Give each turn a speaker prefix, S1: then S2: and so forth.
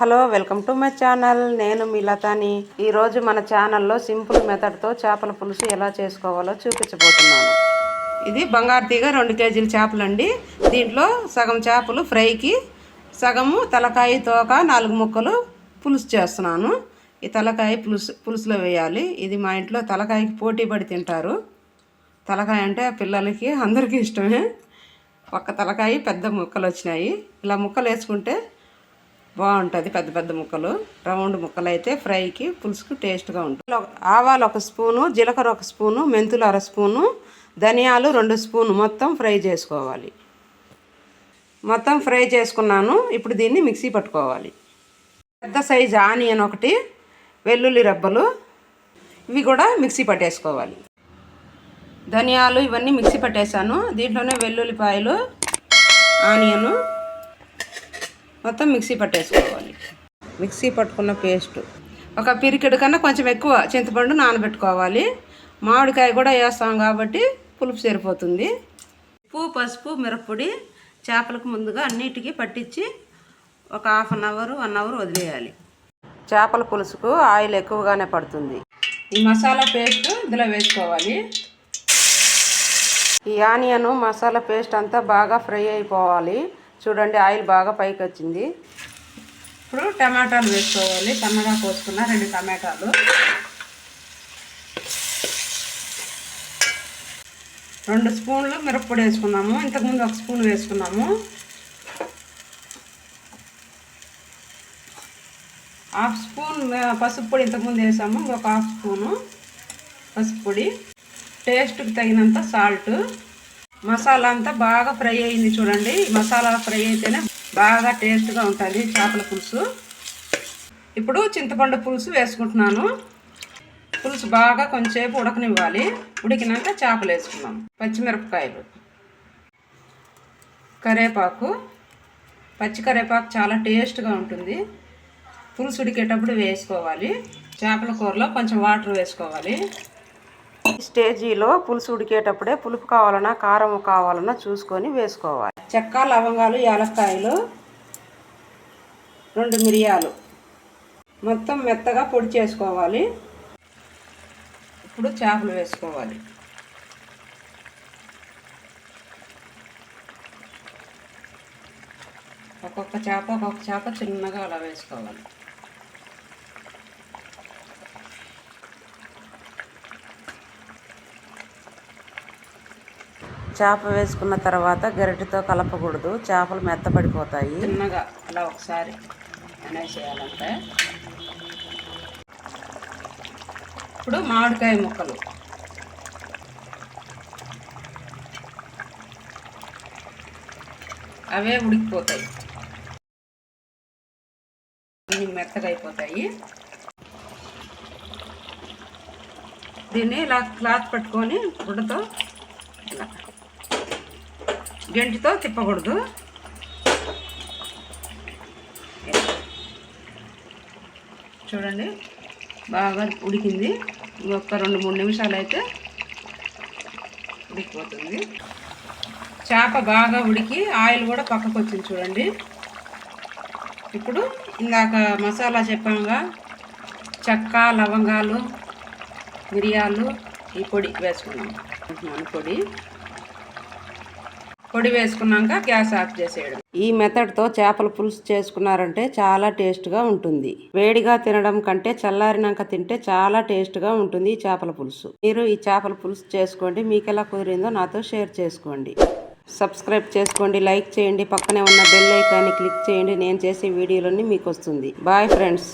S1: Hello welcome to my channel. నేను మీ లతాని. ఈరోజు మన ఛానల్లో సింపుల్ మెథడ్తో చేపల పులుసు ఎలా చేసుకోవాలో చూపించబోతున్నాను. ఇది బంగారు తీగ రెండు కేజీల చేపలండి దీంట్లో సగం చేపలు ఫ్రైకి సగము తలకాయ తోక నాలుగు ముక్కలు పులుసు చేస్తున్నాను. ఈ తలకాయ పులుసు పులుసులో వేయాలి. ఇది మా ఇంట్లో తలకాయకి పోటీ పడి తింటారు. తలకాయ అంటే పిల్లలకి అందరికీ ఇష్టమే. ఒక్క తలకాయ పెద్ద ముక్కలు వచ్చినాయి. ఇలా ముక్కలు వేసుకుంటే బాగుంటుంది పెద్ద పెద్ద ముక్కలు. రౌండ్ ముక్కలు అయితే ఫ్రైకి పులుసుకు టేస్ట్గా ఉంటుంది. ఆవాలు ఒక స్పూను జీలకర్ర ఒక స్పూను మెంతులు అర స్పూను ధనియాలు రెండు స్పూను మొత్తం ఫ్రై చేసుకోవాలి. మొత్తం ఫ్రై చేసుకున్నాను ఇప్పుడు దీన్ని మిక్సీ పట్టుకోవాలి. పెద్ద సైజు ఆనియన్ ఒకటి వెల్లుల్లి రెబ్బలు ఇవి కూడా మిక్సీ పట్టేసుకోవాలి. ధనియాలు ఇవన్నీ మిక్సీ పట్టేశాను. దీంట్లోనే వెల్లుల్లిపాయలు ఆనియను మొత్తం మిక్సీ పట్టేసుకోవాలి. మిక్సీ పట్టుకున్న పేస్ట్. ఒక పిరికెడు కన్నా కొంచెం ఎక్కువ చింతపండు నానబెట్టుకోవాలి. మామిడికాయ కూడా వేస్తాం కాబట్టి పులుపు సరిపోతుంది. ఉప్పు పసుపు మిరప్పొడి చేపలకు ముందుగా అన్నిటికీ పట్టించి ఒక half an hour one hour వదిలేయాలి. చేపల పులుసుకు ఆయిల్ ఎక్కువగానే పడుతుంది. ఈ మసాలా పేస్ట్ ఇందులో వేసుకోవాలి. ఈ ఆనియన్ మసాలా పేస్ట్ అంతా బాగా ఫ్రై అయిపోవాలి. చూడండి ఆయిల్ బాగా పైకి వచ్చింది ఇప్పుడు టమాటాలు వేసుకోవాలి. సన్నగా కోసుకున్న రెండు టమాటాలు. రెండు స్పూన్లు మిరప్పొడి వేసుకున్నాము. ఇంతకుముందు ఒక స్పూన్ వేసుకున్నాము. హాఫ్ స్పూన్ పసుపు పొడి ఇంతకుముందు వేసాము. ఇంకొక హాఫ్ స్పూను పసుపు పొడి. టేస్ట్కి తగినంత సాల్ట్. మసాలా అంతా బాగా ఫ్రై అయింది చూడండి. మసాలా ఫ్రై అయితేనే బాగా టేస్ట్గా ఉంటుంది చేపల పులుసు. ఇప్పుడు చింతపండు పులుసు వేసుకుంటున్నాను. పులుసు బాగా కొంచెంసేపు ఉడకనివ్వాలి. ఉడికినాక చేపలు వేసుకున్నాం పచ్చిమిరపకాయలు. కరేపాకు. పచ్చి కరేపాకు చాలా టేస్ట్గా ఉంటుంది. పులుసు ఉడికేటప్పుడు వేసుకోవాలి. చేపల కూరలో కొంచెం వాటర్ వేసుకోవాలి. స్టేజీలో పులుసు ఉడికేటప్పుడే పులుపు కావాలన్నా కారం కావాలన్నా చూసుకొని వేసుకోవాలి. చెక్క లవంగాలు యాలక్కాయలు రెండు మిరియాలు. మొత్తం మెత్తగా పొడి చేసుకోవాలి. ఇప్పుడు చేపలు వేసుకోవాలి. ఒక్కొక్క చేప ఒక్కొక్క చేప చిన్నగా అలా వేసుకోవాలి. చేప వేసుకున్న తర్వాత గరిటెతో కలపకూడదు. చేపలు మెత్తపడిపోతాయి. చిన్నగా అలా ఒకసారి అనేసేయాలంటే ఇప్పుడు మామిడికాయ ముక్కలు. అవే ఉడికిపోతాయి. మెత్తగా అయిపోతాయి దీన్ని ఇలా క్లాత్ పట్టుకొని గుడ్డతో ఇలా. గెంటితో తిప్పకూడదు. చూడండి బాగా ఉడికింది. ఒక రెండు మూడు నిమిషాలు అయితే ఉడికిపోతుంది. చేప బాగా ఉడికి ఆయిల్ కూడా పక్కకు వచ్చింది చూడండి. ఇప్పుడు ఇందాక మసాలా చెప్పాముగా చెక్క లవంగాలు మిరియాలు ఈ పొడి వేసుకున్నాం పొడి. పొడి వేసుకున్నాక గ్యాస్ ఆఫ్ చేసేయడం. ఈ మెథడ్తో చేపల పులుసు చేసుకున్నారంటే చాలా టేస్ట్గా ఉంటుంది. వేడిగా తినడం కంటే చల్లారినాక తింటే చాలా టేస్ట్గా ఉంటుంది ఈ చేపల పులుసు. మీరు ఈ చేపల పులుసు చేసుకోండి మీకు ఎలా కుదిరిందో నాతో షేర్ చేసుకోండి. సబ్స్క్రైబ్ చేసుకోండి లైక్ చేయండి పక్కనే ఉన్న బెల్ ఐకాన్ని క్లిక్ చేయండి నేను చేసే వీడియోలన్నీ మీకు వస్తుంది. Bye friends.